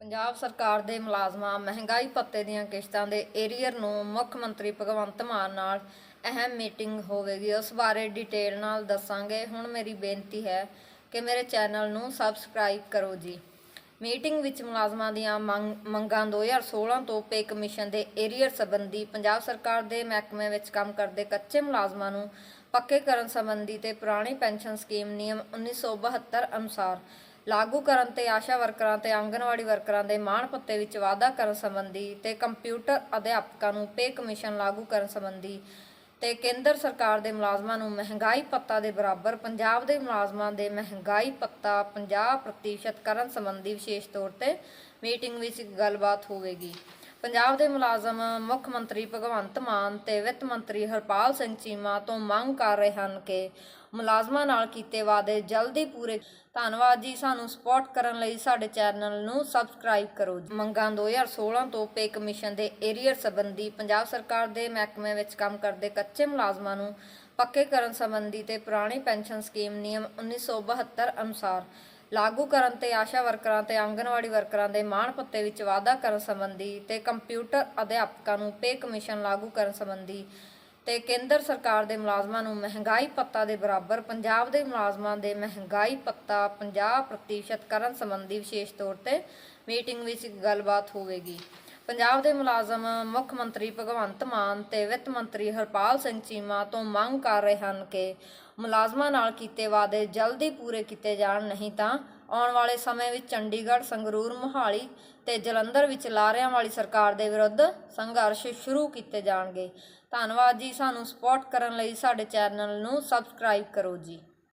ਪੰਜਾਬ ਸਰਕਾਰ ਦੇ ਮੁਲਾਜ਼ਮਾਂ ਮਹਿੰਗਾਈ ਭੱਤੇ ਦੀਆਂ ਕਿਸ਼ਤਾਂ ਦੇ ਏਰੀਅਰ ਨੂੰ ਮੁੱਖ ਮੰਤਰੀ ਭਗਵੰਤ ਮਾਨ ਨਾਲ ਅਹਿਮ ਮੀਟਿੰਗ ਹੋਵੇਗੀ। ਉਸ ਬਾਰੇ ਡਿਟੇਲ ਨਾਲ ਦੱਸਾਂਗੇ। ਹੁਣ ਮੇਰੀ ਬੇਨਤੀ ਹੈ ਕਿ ਮੇਰੇ ਚੈਨਲ ਨੂੰ ਸਬਸਕ੍ਰਾਈਬ ਕਰੋ ਜੀ। ਮੀਟਿੰਗ ਵਿੱਚ ਮੁਲਾਜ਼ਮਾਂ ਦੀਆਂ ਮੰਗ- ਮੰਗਾਂ 2016 ਤੋਂ ਪੇ ਕਮਿਸ਼ਨ ਦੇ ਏਰੀਅਰ ਸੰਬੰਧੀ ਪੰਜਾਬ ਸਰਕਾਰ ਦੇ ਮਹਿਕਮੇ ਵਿੱਚ ਕੰਮ ਕਰਦੇ ਕੱਚੇ ਮੁਲਾਜ਼ਮਾਂ ਨੂੰ ਪੱਕੇ ਕਰਨ ਸੰਬੰਧੀ ਤੇ ਪੁਰਾਣੀ ਪੈਨਸ਼ਨ ਸਕੀਮ ਨਿਯਮ 1972 ਅਨੁਸਾਰ ਲਾਗੂ ਕਰਨ ਤੇ ਆਸ਼ਾ ਵਰਕਰਾਂ ਤੇ ਆਂਗਨਵਾੜੀ ਵਰਕਰਾਂ ਦੇ ਮਾਣ ਭੱਤੇ ਵਿੱਚ ਵਾਧਾ ਕਰਨ ਸੰਬੰਧੀ ਤੇ ਕੰਪਿਊਟਰ ਅਧਿਆਪਕਾਂ ਨੂੰ ਪੇ ਕਮਿਸ਼ਨ ਲਾਗੂ ਕਰਨ ਸੰਬੰਧੀ ਤੇ ਕੇਂਦਰ ਸਰਕਾਰ ਦੇ ਮੁਲਾਜ਼ਮਾਂ ਨੂੰ ਮਹਿੰਗਾਈ ਭੱਤਾ ਦੇ ਬਰਾਬਰ ਪੰਜਾਬ ਦੇ ਮੁਲਾਜ਼ਮਾਂ ਦੇ ਮਹਿੰਗਾਈ ਭੱਤਾ 50% ਕਰਨ ਸੰਬੰਧੀ ਵਿਸ਼ੇਸ਼ ਤੌਰ ਤੇ ਮੀਟਿੰਗ ਵਿੱਚ ਗੱਲਬਾਤ ਹੋਵੇਗੀ। ਪੰਜਾਬ ਦੇ ਮੁਲਾਜ਼ਮ ਮੁੱਖ ਮੰਤਰੀ ਭਗਵੰਤ ਮਾਨ ਤੇ ਵਿੱਤ ਮੰਤਰੀ ਹਰਪਾਲ ਸਿੰਘ ਚੀਮਾ ਤੋਂ ਮੰਗ ਕਰ ਰਹੇ ਹਨ ਕਿ ਮੁਲਾਜ਼ਮਾਂ ਨਾਲ ਕੀਤੇ ਵਾਅਦੇ ਜਲਦੀ ਪੂਰੇ ਧੰਨਵਾਦ ਜੀ ਸਾਨੂੰ ਸਪੋਰਟ ਕਰਨ ਲਈ ਸਾਡੇ ਚੈਨਲ ਨੂੰ ਸਬਸਕ੍ਰਾਈਬ ਕਰੋ ਜੀ। ਮੰਗਾਂ 2016 ਤੋਂ ਪੇ ਕਮਿਸ਼ਨ ਦੇ ਏਰੀਅਰ ਸੰਬੰਧੀ ਪੰਜਾਬ ਸਰਕਾਰ ਦੇ ਮਹਿਕਮੇ ਵਿੱਚ ਕੰਮ ਕਰਦੇ ਕੱਚੇ ਮੁਲਾਜ਼ਮਾਂ ਨੂੰ ਪੱਕੇ ਕਰਨ ਸੰਬੰਧੀ ਤੇ ਪੁਰਾਣੀ ਪੈਨਸ਼ਨ ਸਕੀਮ ਨਿਯਮ 1972 ਅਨੁਸਾਰ ਲਾਗੂ ਕਰਨ ਤੇ ਆਸ਼ਾ ਵਰਕਰਾਂ ਤੇ ਆਂਗਨਵਾੜੀ ਵਰਕਰਾਂ ਦੇ ਮਾਣ ਭੱਤੇ ਵਿੱਚ ਵਾਧਾ ਕਰਨ ਸੰਬੰਧੀ ਤੇ ਕੰਪਿਊਟਰ ਅਧਿਆਪਕਾਂ ਨੂੰ ਪੇ ਕਮਿਸ਼ਨ ਲਾਗੂ ਕਰਨ ਸੰਬੰਧੀ ਤੇ ਕੇਂਦਰ ਸਰਕਾਰ ਦੇ ਮੁਲਾਜ਼ਮਾਂ ਨੂੰ ਮਹਿੰਗਾਈ ਭੱਤਾ ਦੇ ਬਰਾਬਰ, ਪੰਜਾਬ ਦੇ ਮੁਲਾਜ਼ਮਾਂ ਦੇ ਮਹਿੰਗਾਈ ਭੱਤਾ 50% ਕਰਨ ਸੰਬੰਧੀ ਵਿਸ਼ੇਸ਼ ਤੌਰ ਤੇ ਮੀਟਿੰਗ ਵਿੱਚ ਗੱਲਬਾਤ ਹੋਵੇਗੀ। ਪੰਜਾਬ ਦੇ ਮੁਲਾਜ਼ਮ ਮੁੱਖ ਮੰਤਰੀ ਭਗਵੰਤ ਮਾਨ ਤੇ ਵਿੱਤ ਮੰਤਰੀ ਹਰਪਾਲ ਸਿੰਘ ਚੀਮਾ ਤੋਂ ਮੰਗ ਕਰ ਰਹੇ ਹਨ ਕਿ ਮੁਲਾਜ਼ਮਾਂ ਨਾਲ ਕੀਤੇ ਵਾਅਦੇ ਜਲਦੀ ਪੂਰੇ ਕੀਤੇ ਜਾਣ, ਨਹੀਂ ਤਾਂ ਆਉਣ ਵਾਲੇ ਸਮੇਂ ਵਿੱਚ ਚੰਡੀਗੜ੍ਹ, ਸੰਗਰੂਰ, ਮੋਹਾਲੀ ਤੇ ਜਲੰਧਰ ਵਿੱਚ ਲਾਰਿਆਂ ਵਾਲੀ ਸਰਕਾਰ ਦੇ ਵਿਰੁੱਧ ਸੰਘਰਸ਼ ਸ਼ੁਰੂ ਕੀਤੇ ਜਾਣਗੇ। ਧੰਨਵਾਦ ਜੀ, ਸਾਨੂੰ ਸਪੋਰਟ ਕਰਨ ਲਈ ਸਾਡੇ ਚੈਨਲ ਨੂੰ ਸਬਸਕ੍ਰਾਈਬ ਕਰੋ ਜੀ।